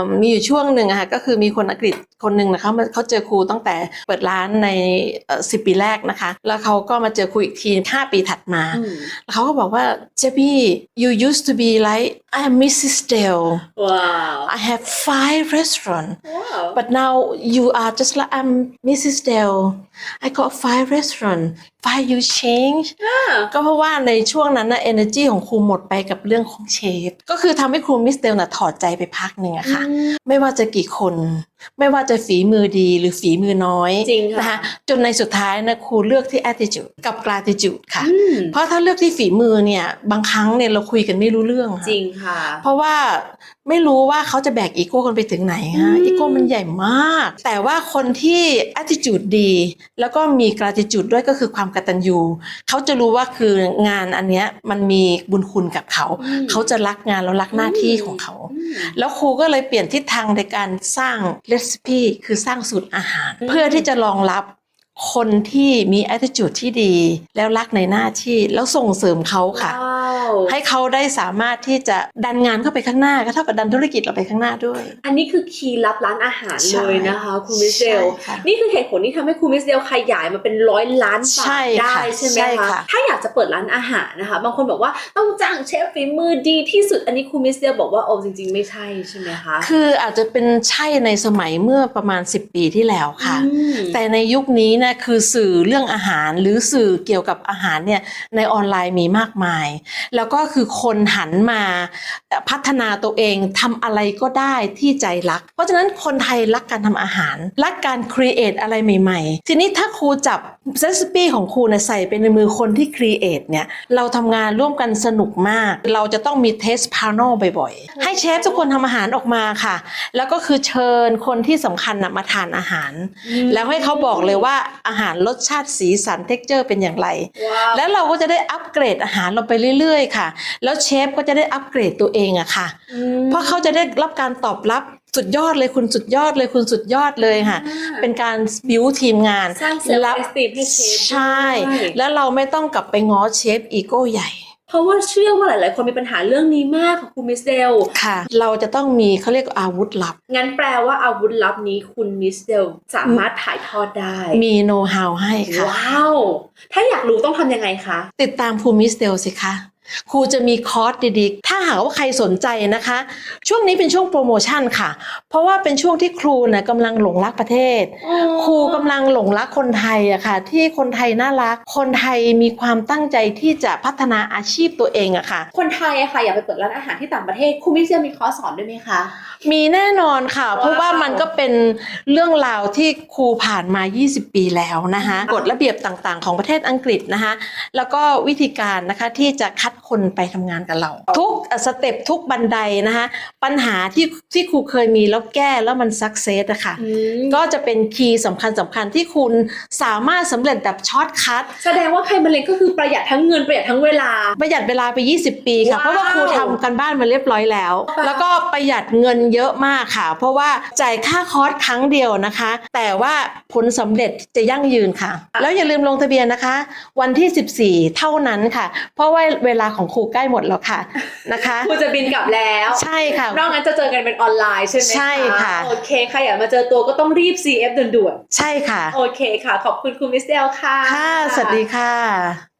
มมีอยู่ช่วงหนึ่งอะค่ะก็คือมีคนอังกฤษ คนหนึ่งนะคะมาเขาเจอครูตั้งแต่เปิดร้านในสิบปีแรกนะคะ แล้วเขาก็มาเจอครูอีกทีห้าปีถัดมาอืมแล้วเขาก็บอกว่าเจบี้ you used to be like I am Mrs. Dale ว้าว I have five restaurants ว้าว but now you are just like I'm Mrs. Dale I got five restaurants why you change ก็เพราะว่าในช่วงนั้นนะ energy ของครูหมดไปกับเรื่องของเชฟ ก็คือทำให้ครูมิสเตลน่ะถอดใจไปพักหนึ่งอะค่ะ ไม่ว่าจะกี่คน ไม่ว่าจะฝีมือดีหรือฝีมือน้อยจริงค่ะนะคะจนในสุดท้ายนะครูเลือกที่ attitude กับ gratitude ค่ะอืมเพราะถ้าเลือกที่ฝีมือเนี่ยบางครั้งเนี่ยเราคุยกันไม่รู้เรื่องอะจริงค่ะ เพราะว่าไม่รู้ว่าเขาจะแบกอีโก้กันไปถึงไหนฮะอืมอีโก้มันใหญ่มาก แต่ว่าคนที่ attitude ดี แล้วก็มี gratitude ด้วยก็คือความกตัญญูเขาจะรู้ว่าคืองานอันเนี้ยมันมีบุญคุณกับเขาอืมเขาจะรักงานแล้วรักหน้าที่ของเขาอืม แล้วครูก็เลยเปลี่ยนทิศทางในการสร้างเรซิปีคือสร้างสูตรอาหาร เพื่อที่จะรองรับ คนที่มี attitude ที่ดี แล้วรักในหน้าที่แล้วส่งเสริมเขาค่ะว้าวให้เขาได้สามารถที่จะดันงานเข้าไปข้างหน้า ก็เท่ากับดันธุรกิจเราไปข้างหน้าด้วย อันนี้คือคีย์ลับร้านอาหารใช่เลยนะคะคุณมิสเดลใช่ค่ะนี่คือเหตุผลที่ทำให้คุณมิสเดลขยายมาเป็นร้อยล้านบาใช่ทได้ค่ะใช่ไหมใช่คะค่ะถ้าอยากจะเปิดร้านอาหารนะคะ บางคนบอกว่าต้องจ้างเชฟฝีมือดีที่สุด อันนี้คุณมิสเดลบอกว่าโอ้จริง ๆ ไม่ใช่ใช่ไหมคะคืออาจจะเป็นใช่ในสมัยเมื่อประมาณ 10 ปีที่แล้วค่ะอืมแต่ในยุคนี้นะคือสื่อเรื่องอาหารหรือสื่อเกี่ยวกับอาหารเนี่ยในออนไลน์มีมากมาย แล้วก็คือคนหันมาพัฒนาตัวเองทำอะไรก็ได้ที่ใจรัก เพราะฉะนั้นคนไทยรักการทำอาหาร รักการครีเอทอะไรใหม่ ๆ ทีนี้ถ้าครูจับเรซิปีของครูเนี่ยใส่ไปในมือคนที่ครีเอทเนี่ยเราทำงานร่วมกันสนุกมาก เราจะต้องมีเทสพาโนบ่อยๆ ให้เชฟทุกคนทำอาหารออกมาค่ะ แล้วก็คือเชิญคนที่สำคัญนะมาทานอาหาร แล้วให้เขาบอกเลยว่าอาหารรสชาติสีสันเท็กเจอร์เป็นอย่างไรว้าวแล้วเราก็จะได้อัปเกรดอาหารเราไปเรื่อยๆ ค่ะ แล้วเชฟก็จะได้อัปเกรดตัวเองอะค่ะอืมเพราะเขาจะได้รับการตอบรับสุดยอดเลยคุณสุดยอดเลยคุณสุดยอดเลยค่ะอ่าเป็นการบิวทีมงานสร้างเซลล์รับเอสติมให้เชฟใช่ด้วยแล้วเราไม่ต้องกลับไปง้อเชฟอีโก้ใหญ่ เพราะว่าเชื่อว่าหลาย ๆ คนมีปัญหาเรื่องนี้มากค่ะคุณมิสเดลค่ะ เราจะต้องมีเขาเรียกอาวุธลับ งั้นแปลว่าอาวุธลับนี้คุณมิสเดลสามารถถ่ายทอดได้ มีโน้ตฮาวให้ค่ะ ว้าว ถ้าอยากรู้ต้องทำยังไงคะ ติดตามครูมิสเตลสิคะ ครูจะมีคอร์สดีๆ ถ้าหากว่าใครสนใจนะคะ ช่วงนี้เป็นช่วงโปรโมชั่นค่ะ เพราะว่าเป็นช่วงที่ครูนะกำลังหลงรักประเทศ ครูกำลังหลงรักคนไทยอะค่ะ ที่คนไทยน่ารัก คนไทยมีความตั้งใจที่จะพัฒนาอาชีพตัวเองอะค่ะ คนไทยอะค่ะอยากไปเปิดร้านอาหารที่ต่างประเทศคุณมิสเดลมีคอร์สสอนด้วยไหมคะ มีแน่นอนค่ะ เพราะว่ามันก็เป็นเรื่องราวที่ครูผ่านมา 20 ปีแล้วนะคะ กฎระเบียบต่างๆ ของประเทศอังกฤษนะคะ แล้วก็วิธีการนะคะที่จะคัดคนไปทำงานกับเรา ทุกสเต็ปทุกบันไดนะคะปัญหาที่ที่ครูเคยมีแล้วแก้แล้วมันสักเซสอะค่ะก็จะเป็นคีย์สำคัญสำคัญที่คุณสามารถสำเร็จแบบช็อตคัทแสดงว่าใครมาเรียนก็คือประหยัดทั้งเงินประหยัดทั้งเวลา ประหยัดเวลาไป 20 ปีค่ะว้าวเพราะว่าครูทำกันบ้านมาเรียบร้อยแล้วว้าวแล้วก็ประหยัดเงินเยอะมากค่ะ เพราะว่าจ่ายค่าคอร์สครั้งเดียวนะคะ แต่ว่าผลสำเร็จจะยั่งยืนค่ะ แล้วอย่าลืมลงทะเบียนนะคะ วันที่ 14 เท่านั้นค่ะ เพราะว่าเวลาของครูใกล้หมดแล้วค่ะนะคะคุณจะบินกลับแล้วใช่ค่ะนอกนั้นจะเจอกันเป็นออนไลน์ใช่ไหมใช่ค่ะโอเคใครอยากมาเจอตัวก็ต้องรีบ CF ด่วนใช่ค่ะๆโอเคค่ะ ขอบคุณคุณมิสเดลค่ะค่ะ สวัสดีค่ะ